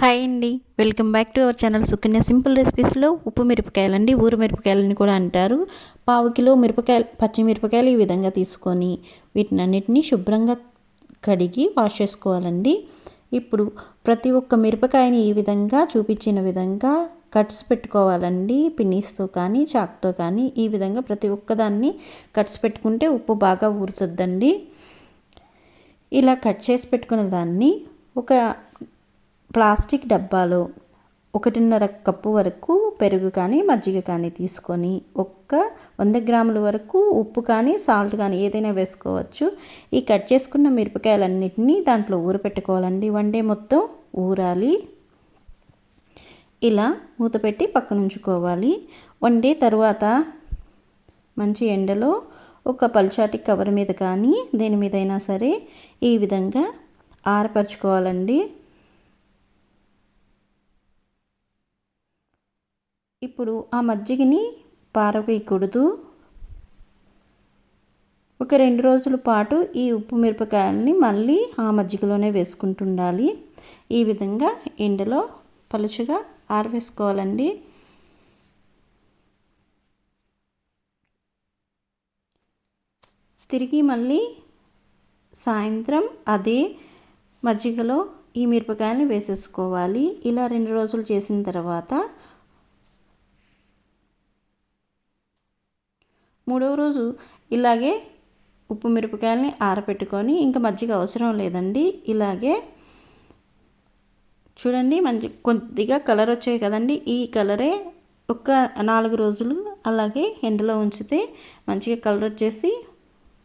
Hi అండి. Welcome back to our channel Sukanya. Simple రెసిపీస్లో ఉప్పు మిరపకాయలండి. ఊరు మిరపకాయలని కూడా అంటారు. పావు కిలో మిరపకాయలు పచ్చిమిరపకాయలు ఈ విధంగా తీసుకొని వీటిని అన్నిటినీ శుభ్రంగా కడిగి వాష్ చేసుకోవాలండి. ఇప్పుడు ప్రతి ఒక్క మిరపకాయని ఈ విధంగా చూపించిన విధంగా కట్స్ పెట్టుకోవాలండి. పిన్నీస్తో కానీ చాక్తో కానీ ఈ విధంగా ప్రతి ఒక్కదాన్ని కట్స్ పెట్టుకుంటే ఉప్పు బాగా ఊరుతుందండి. ఇలా కట్ చేసి పెట్టుకున్న దాన్ని ఒక ప్లాస్టిక్ డబ్బాలో ఒకటిన్నర కప్పు వరకు పెరుగు కానీ మజ్జిగ కానీ తీసుకొని ఒక్క వంద గ్రాముల వరకు ఉప్పు కానీ సాల్ట్ కానీ ఏదైనా వేసుకోవచ్చు. ఈ కట్ చేసుకున్న మిరపకాయలన్నిటినీ దాంట్లో ఊరపెట్టుకోవాలండి. వన్ డే మొత్తం ఊరాలి. ఇలా మూత పెట్టి పక్కన ఉంచుకోవాలి వన్ డే తర్వాత మంచి ఎండలో ఒక పల్చాటి కవర్ మీద కానీ దేని మీదైనా సరే ఈ విధంగా ఆరపరచుకోవాలండి. ఇప్పుడు ఆ మజ్జిగని పారవేయకూడదు. ఒక రెండు రోజుల పాటు ఈ ఉప్పు మిరపకాయల్ని మళ్ళీ ఆ మజ్జిగలోనే వేసుకుంటుండాలి. ఈ విధంగా ఎండలో పలుచగా ఆరవేసుకోవాలండి. తిరిగి మళ్ళీ సాయంత్రం అదే మజ్జిగలో ఈ మిరపకాయల్ని వేసేసుకోవాలి. ఇలా రెండు రోజులు చేసిన తర్వాత మూడవ రోజు ఇలాగే ఉప్పు మిరపకాయలని ఆరపెట్టుకొని ఇంకా మజ్జిగ అవసరం లేదండి. ఇలాగే చూడండి మంచి కొద్దిగా కలర్ వచ్చాయి కదండి. ఈ కలరే ఒక నాలుగు రోజులు అలాగే ఎండలో ఉంచితే మంచిగా కలర్ వచ్చేసి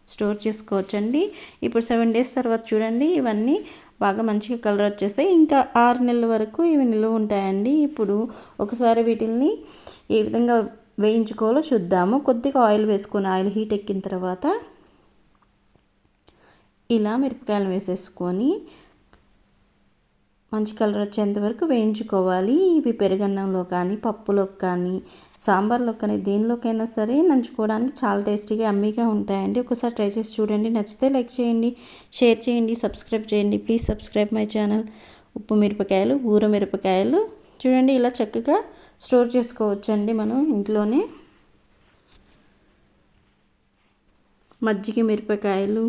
స్టోర్ చేసుకోవచ్చండి. ఇప్పుడు సెవెన్ డేస్ తర్వాత చూడండి ఇవన్నీ బాగా మంచిగా కలర్ వచ్చేసాయి. ఇంకా ఆరు నెలల వరకు ఇవి నిల్వ ఉంటాయండి. ఇప్పుడు ఒకసారి వీటిల్ని ఏ విధంగా వేయించుకోవాలో చూద్దాము. కొద్దిగా ఆయిల్ వేసుకొని ఆయిల్ హీట్ ఎక్కిన తర్వాత ఇలా మిరపకాయలు వేసేసుకొని మంచి కలర్ వచ్చేంత వరకు వేయించుకోవాలి. ఇవి పెరుగన్నంలో కానీ పప్పులో కానీ సాంబార్లో కానీ దేనిలోకైనా సరే నంచుకోవడానికి చాలా టేస్టీగా అమ్మీగా ఉంటాయండి. ఒకసారి ట్రై చేసి చూడండి. నచ్చితే లైక్ చేయండి షేర్ చేయండి సబ్స్క్రైబ్ చేయండి. Please subscribe my channel. ఉప్పు మిరపకాయలు ఊర మిరపకాయలు. చూడండి ఇలా చక్కగా స్టోర్ చేసుకోవచ్చండి మనం ఇంట్లోనే. మజ్జిగ మిరపకాయలు